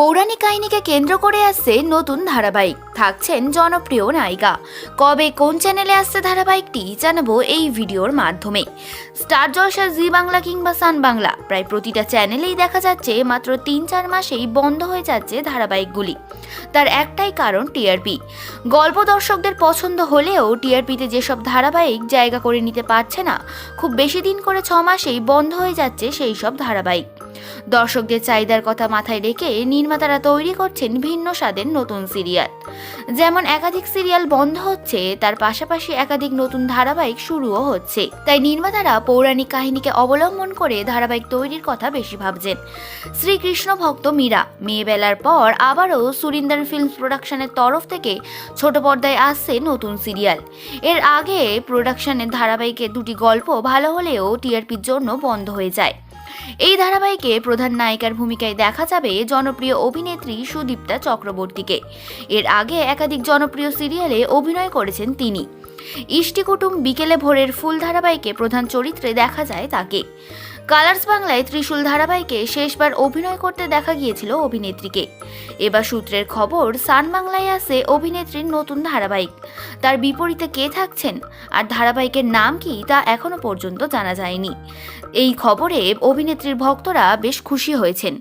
পৌরাণিক কাহিনীকে কেন্দ্র করে আসছে নতুন ধারাবাহিক। থাকছেন জনপ্রিয় নায়িকা। কবে কোন চ্যানেলে আসছে ধারাবাহিকটি জানাব এই ভিডিওর মাধ্যমে। স্টার জলসা, জি বাংলা কিংবা সান বাংলা, প্রায় প্রতিটা চ্যানেলেই দেখা যাচ্ছে মাত্র তিন চার মাসেই বন্ধ হয়ে যাচ্ছে ধারাবাহিকগুলি। তার একটাই কারণ টিআরপি গল্প দর্শকদের পছন্দ হলেও টিআরপিতে যেসব ধারাবাহিক জায়গা করে নিতে পারছে না, খুব বেশি দিন করে ছ মাসেই বন্ধ হয়ে যাচ্ছে সেই সব ধারাবাহিক। দর্শকদের চাহিদার কথা মাথায় রেখে নির্মাতারা তৈরি করছেন ভিন্ন স্বাদের নতুন সিরিয়াল। যেমন একাধিক সিরিয়াল বন্ধ হচ্ছে, তার পাশাপাশি একাধিক নতুন ধারাবাহিক শুরুও হচ্ছে। তাই নির্মাতারা পৌরাণিক কাহিনীকে অবলম্বন করে ধারাবাহিক তৈরির কথা বেশি ভাবছেন। শ্রীকৃষ্ণ ভক্ত মীরা মেয়েবেলার পর আবারও সুরিন্দর ফিল্মস প্রোডাকশনের তরফ থেকে ছোট পর্দায় আসছে নতুন সিরিয়াল। এর আগে প্রোডাকশনের ধারাবাহিকের দুটি গল্প ভালো হলেও টিআরপির জন্য বন্ধ হয়ে যায়। এই ধারাবাহিকে প্রধান নায়িকার ভূমিকায় দেখা যাবে জনপ্রিয় অভিনেত্রী সুদীপ্তা চক্রবর্তীকে। এর আগে একাধিক জনপ্রিয় সিরিয়ালে অভিনয় করেছেন তিনি। ইষ্টিকুটুম বিকেলে ভোরের ফুল ধারাবাহিকে প্রধান চরিত্রে দেখা যায় তাকে। কালার্স বাংলায় ত্রিশূল ধারাবাহিকে শেষবার অভিনয় করতে দেখা গিয়েছিল অভিনেত্রীকে। এবার সূত্রের খবর, সান বাংলায় আছে অভিনেত্রীর নতুন ধারাবাহিক। তার বিপরীতে কে থাকছেন আর ধারাবাহিকের নাম কি তা এখনও পর্যন্ত জানা যায়নি। এই খবরে অভিনেত্রীর ভক্তরা বেশ খুশি হয়েছেন।